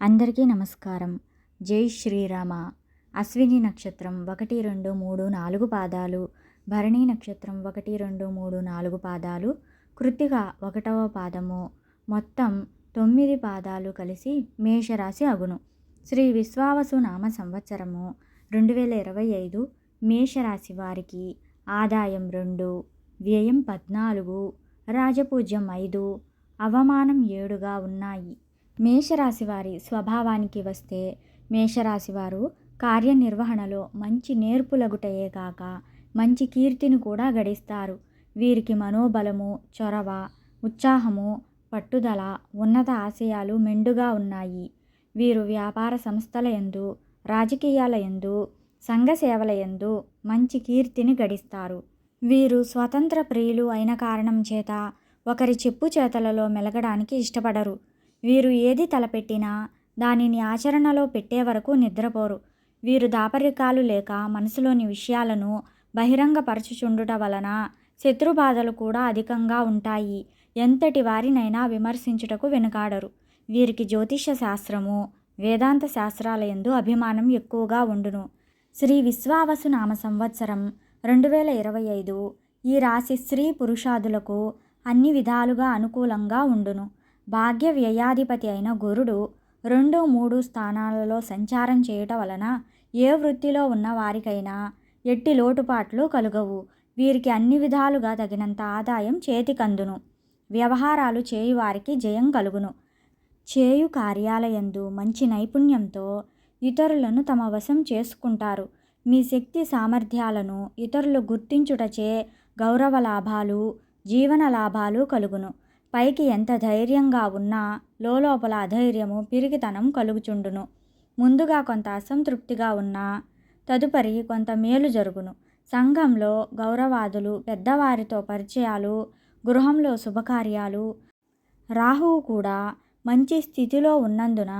అందరికీ నమస్కారం. జై శ్రీరామ. అశ్విని నక్షత్రం ఒకటి రెండు మూడు నాలుగు పాదాలు. భరణి నక్షత్రం ఒకటి రెండు మూడు నాలుగు పాదాలు. కృతిక ఒకటవ పాదము. మొత్తం తొమ్మిది పాదాలు కలిసి మేషరాశి అగును. శ్రీ విశ్వావసు నామ సంవత్సరము రెండు వేల ఇరవై ఐదు మేషరాశి వారికి ఆదాయం రెండు వ్యయం పద్నాలుగు రాజపూజ్యం ఐదు అవమానం ఏడుగా ఉన్నాయి. మేషరాశి వారి స్వభావానికి వస్తే మేషరాశి వారు కార్యనిర్వహణలో మంచి నేర్పులగుటయే కాక మంచి కీర్తిని కూడా గడిస్తారు. వీరికి మనోబలము చొరవ ఉత్సాహము పట్టుదల ఉన్నత ఆశయాలు మెండుగా ఉన్నాయి. వీరు వ్యాపార సంస్థల యందు రాజకీయాల యందు సంఘ సేవల యందు మంచి కీర్తిని గడిస్తారు. వీరు స్వతంత్ర ప్రియులు అయిన కారణం చేత ఒకరి చెప్పు చేతలలో మెలగడానికి ఇష్టపడరు. వీరు ఏది తలపెట్టినా దానిని ఆచరణలో పెట్టే వరకు నిద్రపోరు. వీరు దాపరికాలు లేక మనసులోని విషయాలను బహిరంగపరచుచుండుట వలన శత్రుబాధలు కూడా అధికంగా ఉంటాయి. ఎంతటి వారినైనా విమర్శించుటకు వెనుకాడరు. వీరికి జ్యోతిష శాస్త్రము వేదాంత శాస్త్రాల ఎందు అభిమానం ఎక్కువగా ఉండును. శ్రీ విశ్వావసు నామ సంవత్సరం రెండు వేల ఇరవై ఐదు ఈ రాశి స్త్రీ పురుషాదులకు అన్ని విధాలుగా అనుకూలంగా ఉండును. భాగ్య వ్యయాధిపతి అయిన గురుడు రెండు మూడు స్థానాలలో సంచారం చేయటం వలన ఏ వృత్తిలో ఉన్న వారికైనా ఎట్టి లోటుపాట్లు కలుగవు. వీరికి అన్ని విధాలుగా తగినంత ఆదాయం చేతికందును. వ్యవహారాలు చేయు వారికి జయం కలుగును. చేయు కార్యాలయందు మంచి నైపుణ్యంతో ఇతరులను తమ వశం చేసుకుంటారు. మీ శక్తి సామర్థ్యాలను ఇతరులు గుర్తించుటచే గౌరవ లాభాలు జీవన లాభాలు కలుగును. పైకి ఎంత ధైర్యంగా ఉన్నా లోపల అధైర్యము పిరికితనం కలుగుచుండును. ముందుగా కొంత అసంతృప్తిగా ఉన్నా తదుపరి కొంత మేలు జరుగును. సంఘంలో గౌరవాదులు పెద్దవారితో పరిచయాలు గృహంలో శుభకార్యాలు రాహువు కూడా మంచి స్థితిలో ఉన్నందున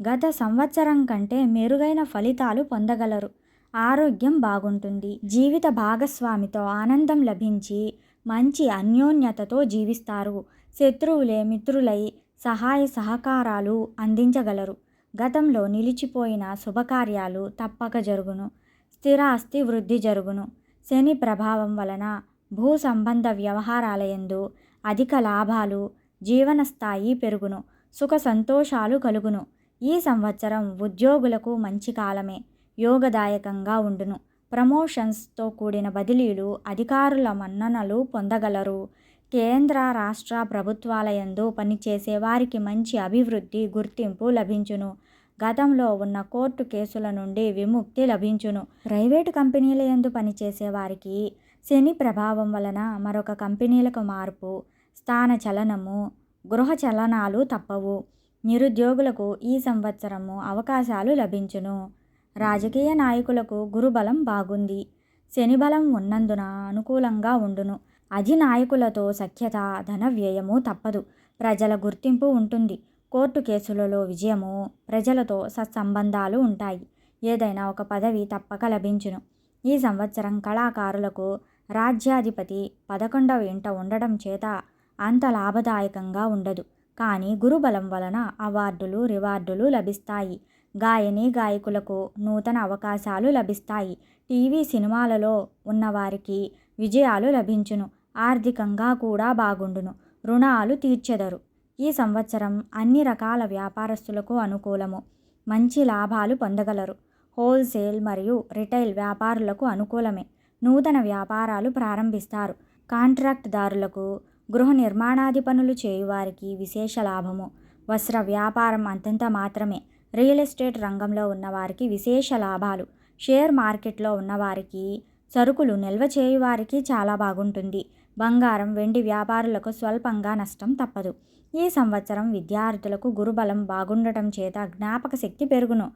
గత సంవత్సరం కంటే మెరుగైన ఫలితాలు పొందగలరు. ఆరోగ్యం బాగుంటుంది. జీవిత భాగస్వామితో ఆనందం లభించి మంచి అన్యోన్యతతో జీవిస్తారు. శత్రువులే మిత్రులై సహాయ సహకారాలు అందించగలరు. గతంలో నిలిచిపోయిన శుభకార్యాలు తప్పక జరుగును. స్థిరాస్తి వృద్ధి జరుగును. శని ప్రభావం వలన భూ సంబంధ వ్యవహారాలయందు అధిక లాభాలు జీవన స్థాయి పెరుగును. సుఖ సంతోషాలు కలుగును. ఈ సంవత్సరం ఉద్యోగులకు మంచి కాలమే. యోగదాయకంగా ఉండును. ప్రమోషన్స్తో కూడిన బదిలీలు అధికారుల మన్ననలు పొందగలరు. కేంద్ర రాష్ట్ర ప్రభుత్వాలయందు పనిచేసే వారికి మంచి అభివృద్ధి గుర్తింపు లభించును. గతంలో ఉన్న కోర్టు కేసుల నుండి విముక్తి లభించును. ప్రైవేటు కంపెనీల యందు పనిచేసే వారికి శని ప్రభావం వలన మరొక కంపెనీలకు మార్పు స్థాన చలనము గృహ చలనాలు తప్పవు. నిరుద్యోగులకు ఈ సంవత్సరము అవకాశాలు లభించును. రాజకీయ నాయకులకు గురుబలం బాగుంది. శని బలం ఉన్నందున అనుకూలంగా ఉండును. అధినాయకులతో సఖ్యత ధన వ్యయము తప్పదు. ప్రజల గుర్తింపు ఉంటుంది. కోర్టు కేసులలో విజయము ప్రజలతో సత్సంబంధాలు ఉంటాయి. ఏదైనా ఒక పదవి తప్పక లభించును. ఈ సంవత్సరం కళాకారులకు రాజ్యాధిపతి పదకొండవ ఇంట ఉండడం చేత అంత లాభదాయకంగా ఉండదు. కానీ గురుబలం వలన అవార్డులు రివార్డులు లభిస్తాయి. గాయని గాయకులకు నూతన అవకాశాలు లభిస్తాయి. టీవీ సినిమాలలో ఉన్నవారికి విజయాలు లభించును. ఆర్థికంగా కూడా బాగుండును. రుణాలు తీర్చెదరు. ఈ సంవత్సరం అన్ని రకాల వ్యాపారస్తులకు అనుకూలము. మంచి లాభాలు పొందగలరు. హోల్సేల్ మరియు రిటైల్ వ్యాపారులకు అనుకూలమే. నూతన వ్యాపారాలు ప్రారంభిస్తారు. కాంట్రాక్ట్దారులకు గృహ నిర్మాణాది పనులు చేయువారికి విశేష లాభము. వస్త్ర వ్యాపారం అంతంత మాత్రమే. రియల్ ఎస్టేట్ రంగంలో ఉన్నవారికి విశేష లాభాలు. షేర్ మార్కెట్లో ఉన్నవారికి సరుకులు నిల్వ చేయువారికి చాలా బాగుంటుంది. బంగారం వెండి వ్యాపారులకు స్వల్పంగా నష్టం తప్పదు. ఈ సంవత్సరం విద్యార్థులకు గురుబలం బాగుండటం చేత జ్ఞాపక శక్తి పెరుగును.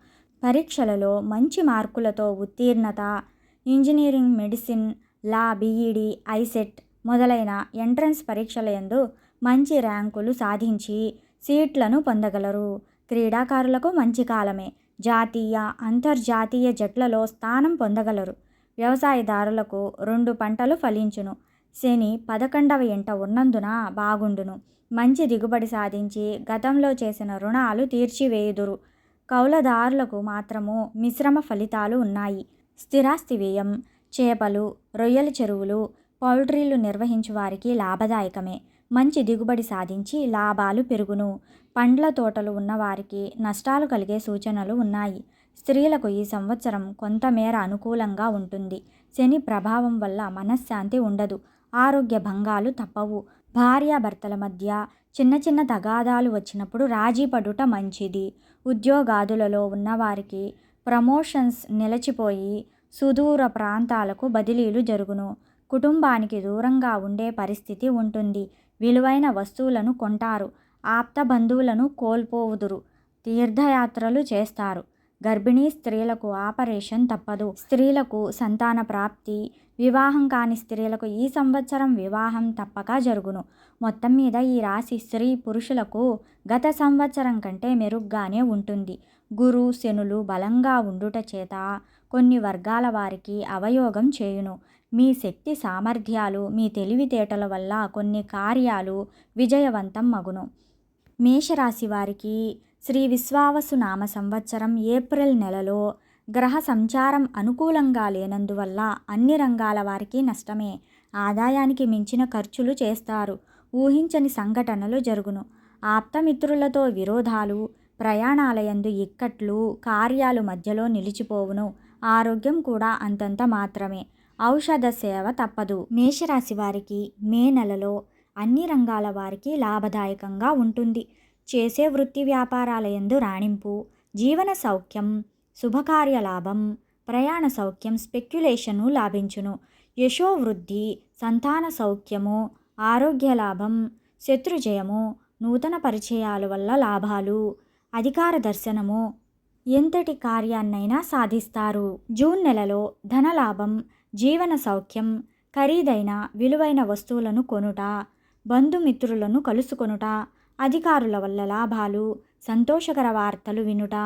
పరీక్షలలో మంచి మార్కులతో ఉత్తీర్ణత engineering medicine law B Ed ICET మొదలైన ఎంట్రన్స్ పరీక్షల యందు మంచి ర్యాంకులు సాధించి సీట్లను పొందగలరు. క్రీడాకారులకు మంచి కాలమే. జాతీయ అంతర్జాతీయ జట్లలో స్థానం పొందగలరు. వ్యవసాయదారులకు రెండు పంటలు ఫలించును. శని పదకొండవ ఎంట ఉన్నందున బాగుండును. మంచి దిగుబడి సాధించి గతంలో చేసిన రుణాలు తీర్చివేయుదురు. కౌలదారులకు మాత్రము మిశ్రమ ఫలితాలు ఉన్నాయి. స్థిరాస్తి వ్యయం చేపలు రొయ్యల చెరువులు పౌల్ట్రీలు నిర్వహించు వారికి లాభదాయకమే. మంచి దిగుబడి సాధించి లాభాలు పెరుగును. పండ్ల తోటలు ఉన్నవారికి నష్టాలు కలిగే సూచనలు ఉన్నాయి. స్త్రీలకు ఈ సంవత్సరం కొంతమేర అనుకూలంగా ఉంటుంది. శని ప్రభావం వల్ల మనశ్శాంతి ఉండదు. ఆరోగ్య భంగాలు తప్పవు. భార్యాభర్తల మధ్య చిన్న చిన్న తగాదాలు వచ్చినప్పుడు రాజీ పడుట మంచిది. ఉద్యోగాదులలో ఉన్నవారికి ప్రమోషన్స్ నిలిచిపోయి సుదూర ప్రాంతాలకు బదిలీలు జరుగును. కుటుంబానికి దూరంగా ఉండే పరిస్థితి ఉంటుంది. విలువైన వస్తువులను కొంటారు. ఆప్త బంధువులను కోల్పోవుదురు. తీర్థయాత్రలు చేస్తారు. గర్భిణీ స్త్రీలకు ఆపరేషన్ తప్పదు. స్త్రీలకు సంతాన ప్రాప్తి వివాహం కాని స్త్రీలకు ఈ సంవత్సరం వివాహం తప్పక జరుగును. మొత్తం మీద ఈ రాశి స్త్రీ పురుషులకు గత సంవత్సరం కంటే మెరుగ్గానే ఉంటుంది. గురు శనులు బలంగా ఉండుట చేత కొన్ని వర్గాల వారికి అవయోగం చేయును. మీ శక్తి సామర్థ్యాలు మీ తెలివితేటల వల్ల కొన్ని కార్యాలు విజయవంతం మగును. మేషరాశి వారికి శ్రీ విశ్వావసు నామ సంవత్సరం ఏప్రిల్ నెలలో గ్రహ సంచారం అనుకూలంగా లేనందువల్ల అన్ని రంగాల వారికి నష్టమే. ఆదాయానికి మించిన ఖర్చులు చేస్తారు. ఊహించని సంఘటనలు జరుగును. ఆప్తమిత్రులతో విరోధాలు ప్రయాణాలయందు ఇక్కట్లు కార్యాలు మధ్యలో నిలిచిపోవును. ఆరోగ్యం కూడా అంతంత మాత్రమే. ఔషధ సేవ తప్పదు. మేషరాశి వారికి మే నెలలో అన్ని రంగాల వారికి లాభదాయకంగా ఉంటుంది. చేసే వృత్తి వ్యాపారాలయందు రాణింపు జీవన సౌఖ్యం శుభకార్య లాభం ప్రయాణ సౌఖ్యం స్పెక్యులేషను లాభించును. యశోవృద్ధి సంతాన సౌఖ్యము ఆరోగ్య లాభం శత్రుజయము నూతన పరిచయాల వల్ల లాభాలు అధికార దర్శనము ఎంతటి కార్యాన్నైనా సాధిస్తారు. జూన్ నెలలో ధనలాభం జీవన సౌఖ్యం ఖరీదైన విలువైన వస్తువులను కొనుట బంధుమిత్రులను కలుసుకొనుట అధికారుల వల్ల లాభాలు సంతోషకర వార్తలు వినుట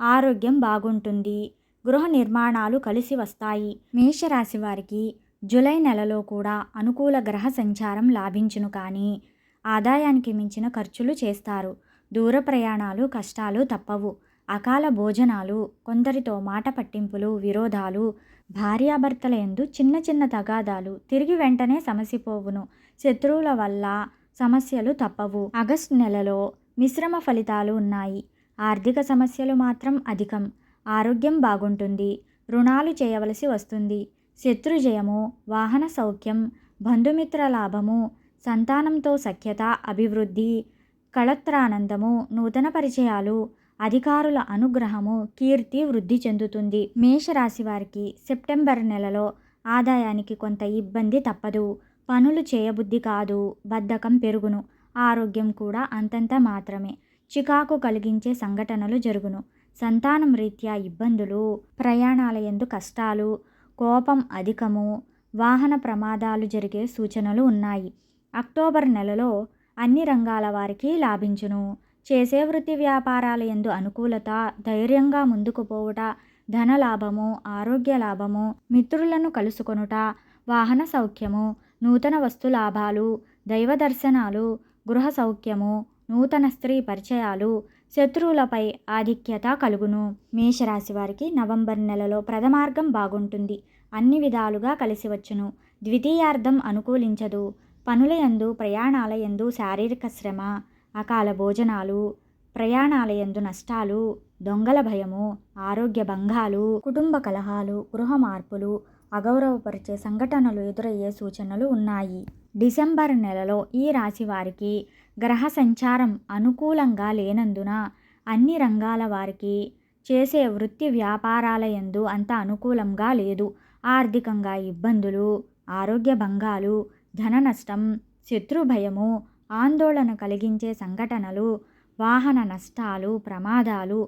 ఆరోగ్యం బాగుంటుంది. గృహ నిర్మాణాలు కలిసి వస్తాయి. మేషరాశి వారికి జూలై నెలలో కూడా అనుకూల గ్రహ సంచారం లాభించును కానీ ఆదాయానికి మించిన ఖర్చులు చేస్తారు. దూర ప్రయాణాలు కష్టాలు తప్పవు. అకాల భోజనాలు కొందరితో మాట పట్టింపులు విరోధాలు భార్యాభర్తల ఎందు చిన్న చిన్న తగాదాలు తిరిగి వెంటనే సమసిపోవును. శత్రువుల వల్ల సమస్యలు తప్పవు. ఆగస్టు నెలలో మిశ్రమ ఫలితాలు ఉన్నాయి. ఆర్థిక సమస్యలు మాత్రం అధికం. ఆరోగ్యం బాగుంటుంది. రుణాలు చేయవలసి వస్తుంది. శత్రుజయము వాహన సౌఖ్యం బంధుమిత్ర లాభము సంతానంతో సఖ్యత అభివృద్ధి కళత్రానందము నూతన పరిచయాలు అధికారుల అనుగ్రహము కీర్తి వృద్ధి చెందుతుంది. మేషరాశి వారికి సెప్టెంబర్ నెలలో ఆదాయానికి కొంత ఇబ్బంది తప్పదు. పనులు చేయబుద్ధి కాదు. బద్ధకం పెరుగును. ఆరోగ్యం కూడా అంతంత మాత్రమే. చికాకు కలిగించే సంఘటనలు జరుగును. సంతానం రీత్యా ఇబ్బందులు ప్రయాణాల ఎందు కష్టాలు కోపం అధికము వాహన ప్రమాదాలు జరిగే సూచనలు ఉన్నాయి. అక్టోబర్ నెలలో అన్ని రంగాల వారికి లాభించును. చేసే వృత్తి వ్యాపారాల ఎందు అనుకూలత ధైర్యంగా ముందుకు పోవుట ధన లాభము ఆరోగ్య లాభము మిత్రులను కలుసుకొనుట వాహన సౌఖ్యము నూతన వస్తు లాభాలు దైవ దర్శనాలు గృహ సౌఖ్యము నూతన స్త్రీ పరిచయాలు శత్రువులపై ఆధిక్యత కలుగును. మేషరాశి వారికి నవంబర్ నెలలో ప్రథమార్గం బాగుంటుంది. అన్ని విధాలుగా కలిసి వచ్చును. ద్వితీయార్థం అనుకూలించదు. పనుల యందు ప్రయాణాల ఎందు శారీరక శ్రమ అకాల భోజనాలు ప్రయాణాల ఎందు నష్టాలు దొంగల భయము ఆరోగ్య భంగాలు కుటుంబ కలహాలు గృహ మార్పులు అగౌరవపరిచే సంఘటనలు ఎదురయ్యే సూచనలు ఉన్నాయి. డిసెంబర్ నెలలో ఈ రాశి వారికి గ్రహ సంచారం అనుకూలంగా లేనందున అన్ని రంగాల వారికి చేసే వృత్తి వ్యాపారాల యందు అంత అనుకూలంగా లేదు. ఆర్థికంగా ఇబ్బందులు ఆరోగ్య భంగాలు ధన నష్టం శత్రు భయము ఆందోళన కలిగించే సంఘటనలు వాహన నష్టాలు ప్రమాదాలు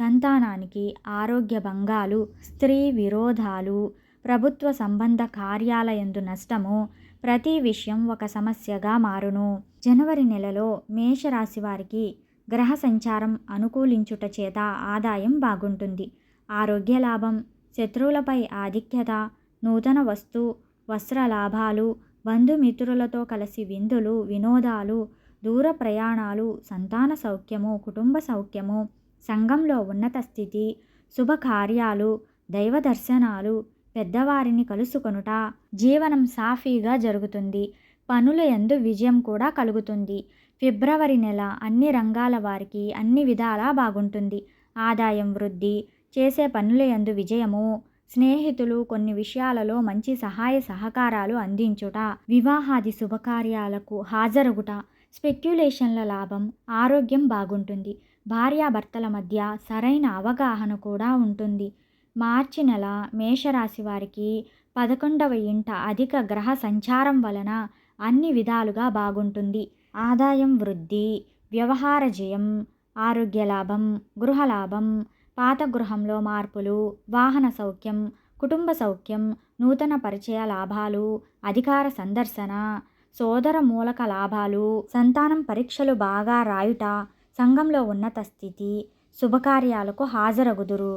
సంతానానికి ఆరోగ్య భంగాలు స్త్రీ విరోధాలు ప్రభుత్వ సంబంధ కార్యాలయందు నష్టము ప్రతి విషయం ఒక సమస్యగా మారును. జనవరి నెలలో మేషరాశి వారికి గ్రహ సంచారం అనుకూలించుట చేత ఆదాయం బాగుంటుంది. ఆరోగ్య లాభం శత్రువులపై ఆధిక్యత నూతన వస్తు వస్త్ర లాభాలు బంధుమిత్రులతో కలిసి విందులు వినోదాలు దూర ప్రయాణాలు సంతాన సౌఖ్యము కుటుంబ సౌఖ్యము సంఘంలో ఉన్నత స్థితి శుభకార్యాలు దైవ దర్శనాలు పెద్దవారిని కలుసుకొనుట జీవనం సాఫీగా జరుగుతుంది. పనుల యందు విజయం కూడా కలుగుతుంది. ఫిబ్రవరి నెల అన్ని రంగాల వారికి అన్ని విధాలా బాగుంటుంది. ఆదాయం వృద్ధి చేసే పనుల యందు విజయము స్నేహితులు కొన్ని విషయాలలో మంచి సహాయ సహకారాలు అందించుట వివాహాది శుభకార్యాలకు హాజరుగుట స్పెక్యులేషన్ల లాభం ఆరోగ్యం బాగుంటుంది. భార్యాభర్తల మధ్య సరైన అవగాహన కూడా ఉంటుంది. మార్చి నెల మేషరాశి వారికి పదకొండవ ఇంట అధిక గ్రహ సంచారం వలన అన్ని విధాలుగా బాగుంటుంది. ఆదాయం వృద్ధి వ్యవహార జయం ఆరోగ్య లాభం గృహ లాభం పాత గృహంలో మార్పులు వాహన సౌఖ్యం కుటుంబ సౌఖ్యం నూతన పరిచయ లాభాలు అధికార సందర్శన సోదర మూలక లాభాలు సంతానం పరీక్షలు బాగా రాయుట సంఘంలో ఉన్నత స్థితి శుభకార్యాలకు హాజరగుదురు.